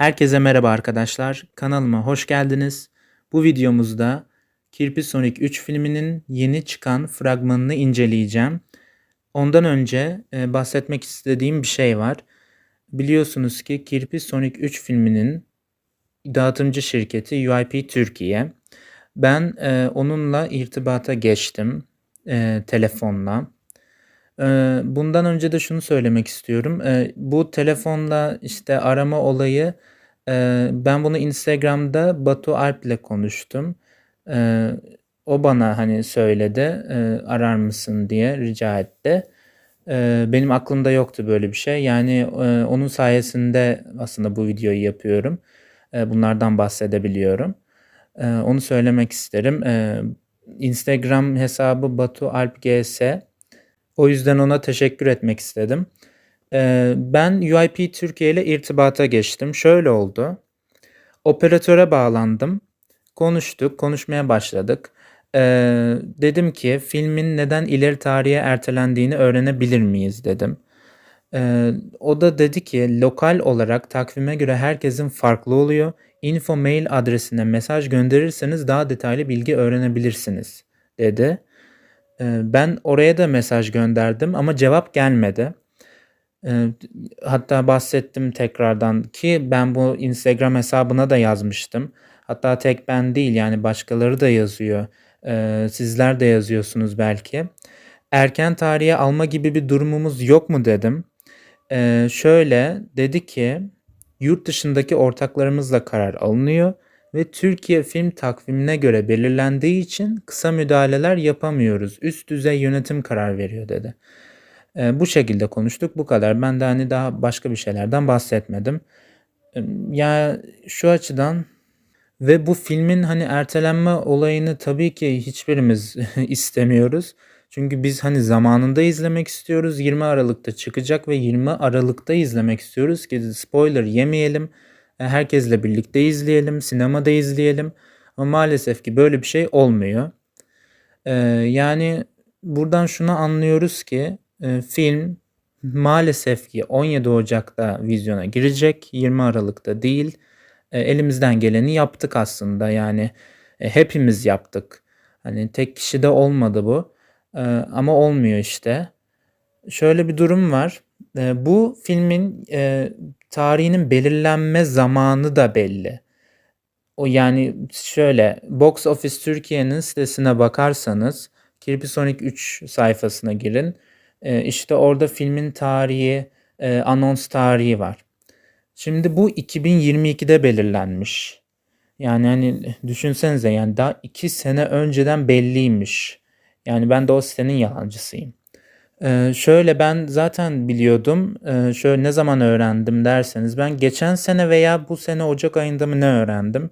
Herkese merhaba arkadaşlar. Kanalıma hoş geldiniz. Bu videomuzda Kirpi Sonic 3 filminin yeni çıkan fragmanını inceleyeceğim. Ondan önce e, bahsetmek istediğim bir şey var. Biliyorsunuz ki Kirpi Sonic 3 filminin dağıtımcı şirketi UIP Türkiye. Ben e, onunla irtibata geçtim e, telefonla. E, bundan önce de şunu söylemek istiyorum. Bu telefonla işte arama olayı e, ben bunu Instagram'da Batu Alp ile konuştum. E, o bana hani söyledi e, arar mısın diye rica etti. Benim aklımda yoktu böyle bir şey. Yani e, onun sayesinde aslında bu videoyu yapıyorum. Bunlardan bahsedebiliyorum. Onu söylemek isterim. Instagram hesabı Batu Alp GS. O yüzden ona teşekkür etmek istedim. Ee, ben UIP Türkiye ile irtibata geçtim. Şöyle oldu. Operatöre bağlandım. Konuştuk, konuşmaya başladık. Ee, dedim ki filmin neden ileri tarihe ertelendiğini öğrenebilir miyiz dedim. Ee, o da dedi ki lokal olarak takvime göre herkesin farklı oluyor. Info mail adresine mesaj gönderirseniz daha detaylı bilgi öğrenebilirsiniz dedi. Ben oraya da mesaj gönderdim ama cevap gelmedi. Hatta bahsettim tekrardan ki ben bu Instagram hesabına da yazmıştım. Hatta tek ben değil yani başkaları da yazıyor. Sizler de yazıyorsunuz belki. Erken tarihe alma gibi bir durumumuz yok mu dedim. Şöyle dedi ki yurt dışındaki ortaklarımızla karar alınıyor ve Türkiye film takvimine göre belirlendiği için kısa müdahaleler yapamıyoruz. Üst düzey yönetim karar veriyor dedi. E, bu şekilde konuştuk bu kadar. Ben de hani daha başka bir şeylerden bahsetmedim. E, ya şu açıdan ve bu filmin hani ertelenme olayını tabii ki hiçbirimiz istemiyoruz. Çünkü biz hani zamanında izlemek istiyoruz. 20 Aralık'ta çıkacak ve 20 Aralık'ta izlemek istiyoruz ki spoiler yemeyelim. E, herkesle birlikte izleyelim, sinemada izleyelim. Ama maalesef ki böyle bir şey olmuyor. Ee, yani buradan şunu anlıyoruz ki e, film maalesef ki 17 Ocak'ta vizyona girecek. 20 Aralık'ta değil. E, elimizden geleni yaptık aslında. Yani e, hepimiz yaptık. Hani tek kişi de olmadı bu. E, ama olmuyor işte. Şöyle bir durum var. Bu filmin e, tarihinin belirlenme zamanı da belli. O yani şöyle Box Office Türkiye'nin sitesine bakarsanız Kirpi Sonic 3 sayfasına girin. E, işte orada filmin tarihi, e, anons tarihi var. Şimdi bu 2022'de belirlenmiş. Yani hani düşünsenize yani daha 2 sene önceden belliymiş. Yani ben de o sitenin yalancısıyım. Ee, şöyle ben zaten biliyordum. Ee, şöyle ne zaman öğrendim derseniz ben geçen sene veya bu sene Ocak ayında mı ne öğrendim.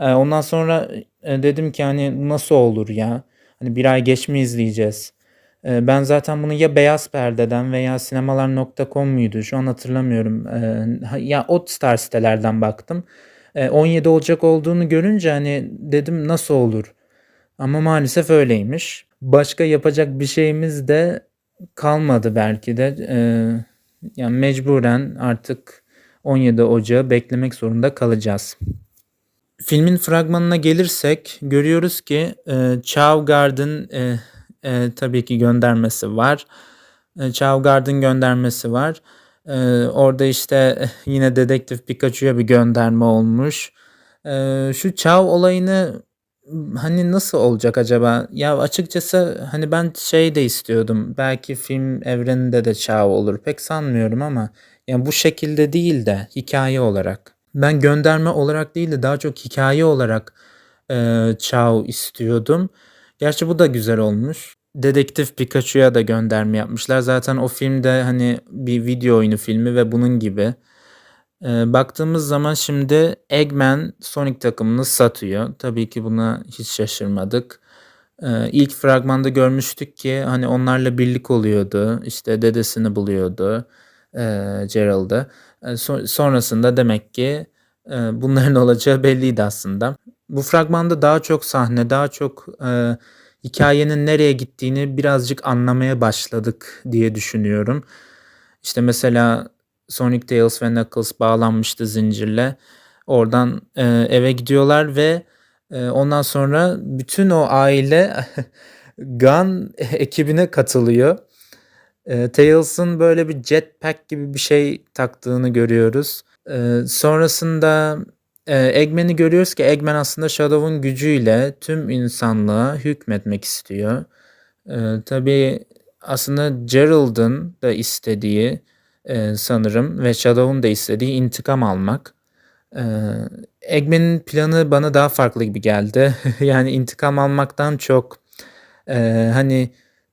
Ee, ondan sonra e, dedim ki hani nasıl olur ya? Hani bir ay geç mi izleyeceğiz? Ee, ben zaten bunu ya Beyaz Perde'den veya sinemalar.com muydu şu an hatırlamıyorum. Ee, ya o star sitelerden baktım. Ee, 17 Ocak olduğunu görünce hani dedim nasıl olur? Ama maalesef öyleymiş. Başka yapacak bir şeyimiz de kalmadı belki de. Ee, yani mecburen artık 17 Ocağı beklemek zorunda kalacağız. Filmin fragmanına gelirsek görüyoruz ki e, Chow Garden e, e, tabii ki göndermesi var. E, Chow Garden göndermesi var. E, orada işte yine Dedektif Pikachu'ya bir gönderme olmuş. E, şu Chow olayını hani nasıl olacak acaba? Ya açıkçası hani ben şey de istiyordum. Belki film evreninde de Chow olur. Pek sanmıyorum ama yani bu şekilde değil de hikaye olarak. Ben gönderme olarak değil de daha çok hikaye olarak e, Chow istiyordum. Gerçi bu da güzel olmuş. Dedektif Pikachu'ya da gönderme yapmışlar. Zaten o filmde hani bir video oyunu filmi ve bunun gibi. Ee, baktığımız zaman şimdi Eggman Sonic takımını satıyor. Tabii ki buna hiç şaşırmadık. Ee, ilk fragmanda görmüştük ki hani onlarla birlik oluyordu. İşte dedesini buluyordu. E, Gerald'ı. E, so- sonrasında demek ki e, bunların olacağı belliydi aslında. Bu fragmanda daha çok sahne, daha çok e, hikayenin nereye gittiğini birazcık anlamaya başladık diye düşünüyorum. İşte mesela Sonic, Tails ve Knuckles bağlanmıştı zincirle. Oradan e, eve gidiyorlar ve e, ondan sonra bütün o aile Gun ekibine katılıyor. E, Tails'ın böyle bir jetpack gibi bir şey taktığını görüyoruz. E, sonrasında e, Eggman'i görüyoruz ki Eggman aslında Shadow'un gücüyle tüm insanlığa hükmetmek istiyor. E, tabii aslında Gerald'ın da istediği e, sanırım ve Shadow'un da istediği intikam almak. E, Eggman'in planı bana daha farklı gibi geldi. yani intikam almaktan çok e, hani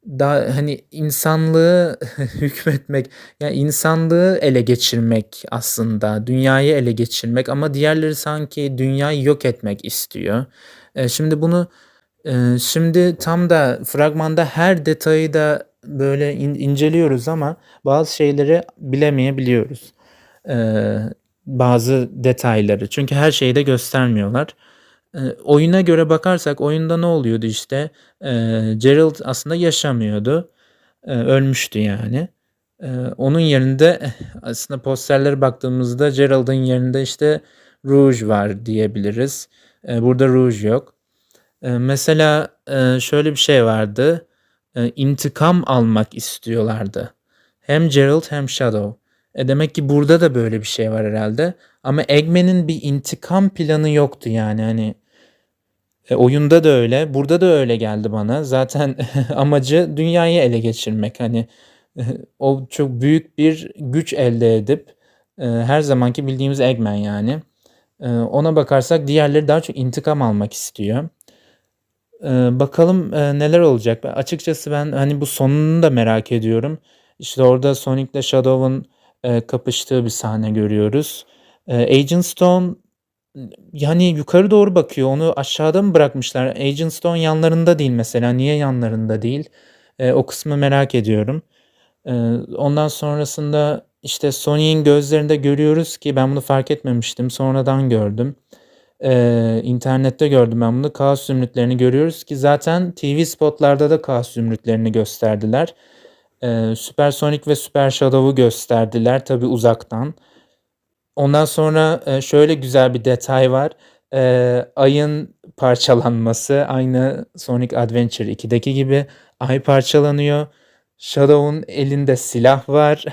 daha hani insanlığı hükmetmek yani insanlığı ele geçirmek aslında dünyayı ele geçirmek ama diğerleri sanki dünyayı yok etmek istiyor. E, şimdi bunu e, şimdi tam da fragmanda her detayı da böyle in- inceliyoruz ama bazı şeyleri bilemeyebiliyoruz. E, bazı detayları çünkü her şeyi de göstermiyorlar. E, oyuna göre bakarsak oyunda ne oluyordu işte e, Gerald aslında yaşamıyordu. E, ölmüştü yani. E, onun yerinde aslında posterlere baktığımızda Gerald'ın yerinde işte Rouge var diyebiliriz. E, burada Rouge yok. E, mesela e, şöyle bir şey vardı. E, intikam almak istiyorlardı. Hem Gerald hem Shadow. E demek ki burada da böyle bir şey var herhalde. Ama Eggman'in bir intikam planı yoktu yani hani e, oyunda da öyle, burada da öyle geldi bana. Zaten amacı dünyayı ele geçirmek. Hani o çok büyük bir güç elde edip e, her zamanki bildiğimiz Eggman yani. E, ona bakarsak diğerleri daha çok intikam almak istiyor. Bakalım neler olacak. Açıkçası ben hani bu sonunu da merak ediyorum. İşte orada Sonic ile Shadow'un kapıştığı bir sahne görüyoruz. E, Agent Stone yani yukarı doğru bakıyor. Onu aşağıda mı bırakmışlar? Agent Stone yanlarında değil mesela. Niye yanlarında değil? E, o kısmı merak ediyorum. E, ondan sonrasında işte Sony'in gözlerinde görüyoruz ki ben bunu fark etmemiştim. Sonradan gördüm. E, internette gördüm ben bunu. Kaos zümrütlerini görüyoruz ki zaten TV spotlarda da kaos zümrütlerini gösterdiler. E, Super Sonic ve Super Shadow'u gösterdiler tabi uzaktan. Ondan sonra e, şöyle güzel bir detay var. E, ayın parçalanması aynı Sonic Adventure 2'deki gibi ay parçalanıyor. Shadow'un elinde silah var.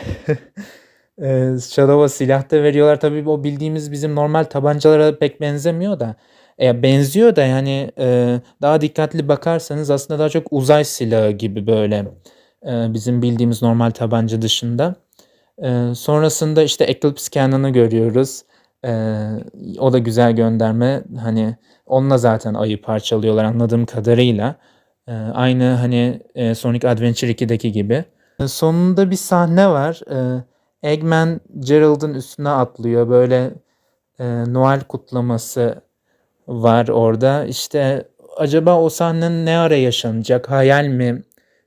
e, Shadow'a silah da veriyorlar. Tabii o bildiğimiz bizim normal tabancalara pek benzemiyor da. E, benziyor da yani e, daha dikkatli bakarsanız aslında daha çok uzay silahı gibi böyle e, bizim bildiğimiz normal tabanca dışında. Ee, sonrasında işte Eclipse Cannon'ı görüyoruz. Ee, o da güzel gönderme. Hani onunla zaten ayı parçalıyorlar anladığım kadarıyla. Ee, aynı hani e, Sonic Adventure 2'deki gibi. Ee, sonunda bir sahne var. Ee, Eggman Gerald'ın üstüne atlıyor. Böyle e, Noel kutlaması var orada. İşte acaba o sahne ne ara yaşanacak? Hayal mi?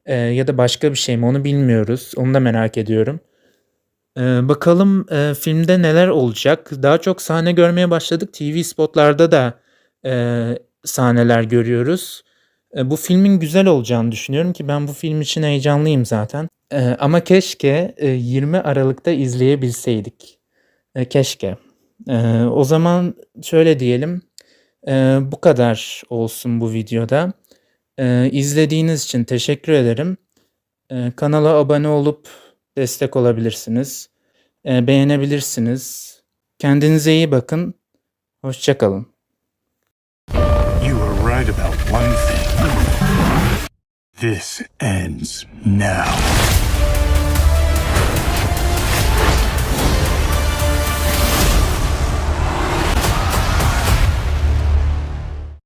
E, ya da başka bir şey mi? Onu bilmiyoruz. Onu da merak ediyorum. Ee, bakalım e, filmde neler olacak. Daha çok sahne görmeye başladık. TV spotlarda da e, sahneler görüyoruz. E, bu filmin güzel olacağını düşünüyorum ki ben bu film için heyecanlıyım zaten. E, ama keşke e, 20 Aralık'ta izleyebilseydik. E, keşke. E, o zaman şöyle diyelim. E, bu kadar olsun bu videoda. E, izlediğiniz için teşekkür ederim. E, kanala abone olup destek olabilirsiniz. E, beğenebilirsiniz. Kendinize iyi bakın. Hoşçakalın. You were right about one thing. This ends now.